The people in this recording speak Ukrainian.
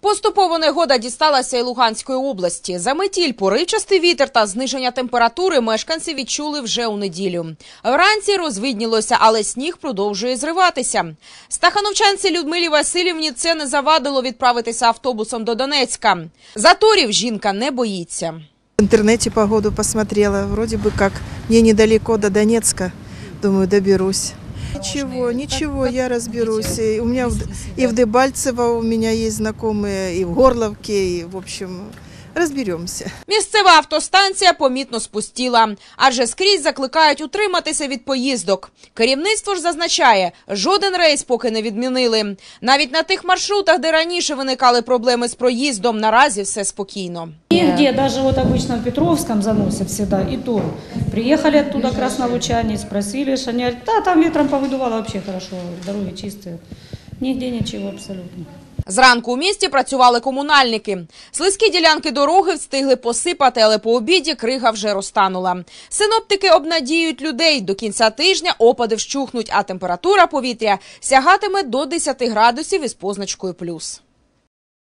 Поступово негода дісталася і Луганської області. Заметіль, поривчастий вітер та зниження температури мешканці відчули вже у неділю. Вранці розвиднілося, але сніг продовжує зриватися. Стахановчанці Людмилі Васильівні це не завадило відправитися автобусом до Донецька. Заторів жінка не боїться. В интернете погоду посмотрела, вроде бы как мне недалеко до Донецка, думаю, доберусь. Ничего, ничего, я разберусь. И у меня и в Дебальцево у меня есть знакомые, и в Горловке, и, в общем, разберемся. Місцева автостанція помітно спустіла, адже скрізь закликають утриматися від поїздок. Керівництво ж зазначає, жоден рейс поки не відмінили. Навіть на тих маршрутах, де раніше виникали проблеми з проїздом, наразі все спокійно. Нигде, даже вот обычно в Петровском заносят всегда, и то. Приехали оттуда красновучане, спросили, что они говорят, да, там ветром повыдувало вообще хорошо, дороги чистые. Нигде нічого абсолютно. Зранку у місті працювали комунальники. Слизькі ділянки дороги встигли посипати, але по обіді крига вже розтанула. Синоптики обнадіють людей. До кінця тижня опади вщухнуть, а температура повітря сягатиме до 10 градусів із позначкою плюс.